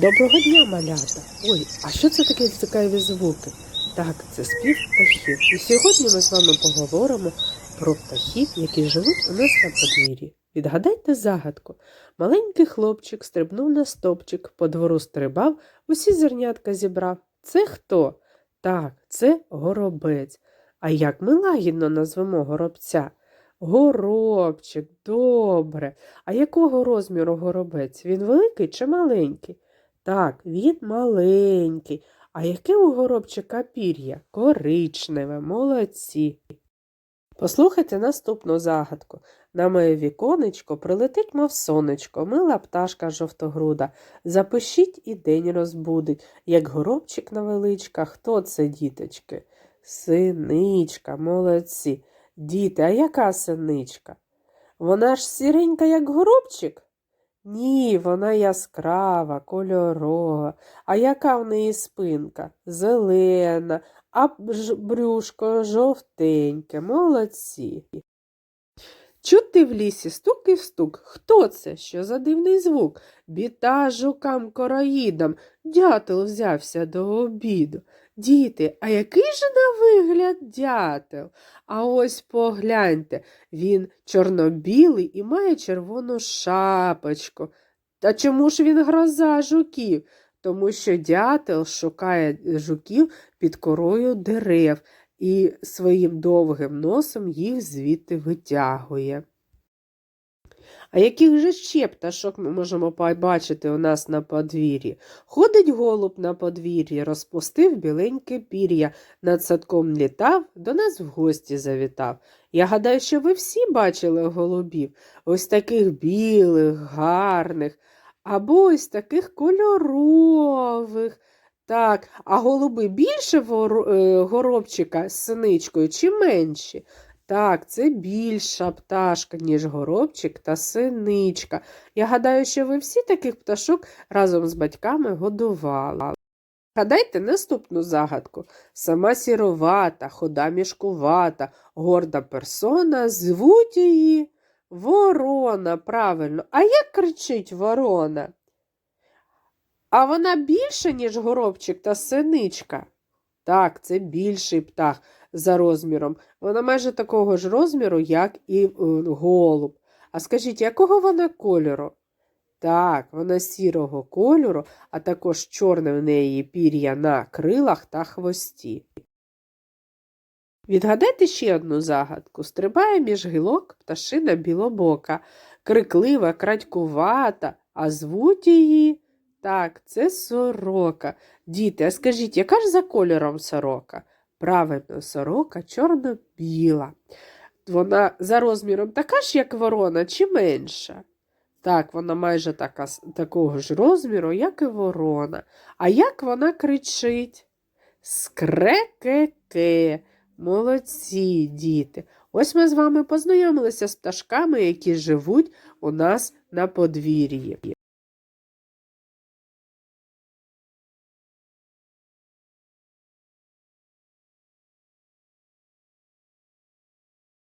Доброго дня, малята! Ой, а що це таке цікаві звуки? Так, це спів птахів. І сьогодні ми з вами поговоримо про птахів, які живуть у нас на подвір'ї. Відгадайте загадку. Маленький хлопчик стрибнув на стопчик, по двору стрибав, усі зернятка зібрав. Це хто? Так, це горобець. А як ми лагідно назвемо горобця? Горобчик, добре. А якого розміру горобець? Він великий чи маленький? Так, він маленький. А яке у горобчика пір'я? Коричневе, молодці. Послухайте наступну загадку. На моє віконечко прилетить, мов сонечко, мила пташка жовтогруда. Запишіть і день розбудить, як горобчик невеличка. Хто це, діточки? Синичка, молодці. Діти, а яка синичка? Вона ж сіренька, як горобчик? Ні, вона яскрава, кольорова. А яка в неї спинка? Зелена, а брюшко жовтеньке, молодці. Чути в лісі стук і стук. Хто це? Що за дивний звук? Біта жукам короїдам. Дятел взявся до обіду. Діти, а який же на вигляд дятел? А ось погляньте, він чорно-білий і має червону шапочку. Та чому ж він гроза жуків? Тому що дятел шукає жуків під корою дерев і своїм довгим носом їх звідти витягує. А яких же ще пташок ми можемо побачити у нас на подвір'ї? Ходить голуб на подвір'ї, розпустив біленьке пір'я, над садком літав, до нас в гості завітав. Я гадаю, що ви всі бачили голубів, ось таких білих, гарних, або ось таких кольорових. Так, а голуби більше воро- е, горобчика з синичкою чи менші? Так, це більша пташка, ніж горобчик та синичка. Я гадаю, що ви всі таких пташок разом з батьками годували. Гадайте наступну загадку. Сама сіровата, хода мішкувата, горда персона, звуть її ворона, правильно. А як кричить ворона? А вона більша, ніж горобчик та синичка? Так, це більший птах за розміром. Вона майже такого ж розміру, як і е, голуб. А скажіть, якого вона кольору? Так, вона сірого кольору, а також чорне в неї пір'я на крилах та хвості. Відгадайте ще одну загадку. Стрибає між гілок пташина білобока, криклива, крадькувата, а звуть її. Так, це сорока. Діти, а скажіть, яка ж за кольором сорока? Правильно, сорока чорно-біла. Вона за розміром така ж, як ворона, чи менша? Так, вона майже така, такого ж розміру, як і ворона. А як вона кричить? Скрекеке. Молодці, діти. Ось ми з вами познайомилися з пташками, які живуть у нас на подвір'ї.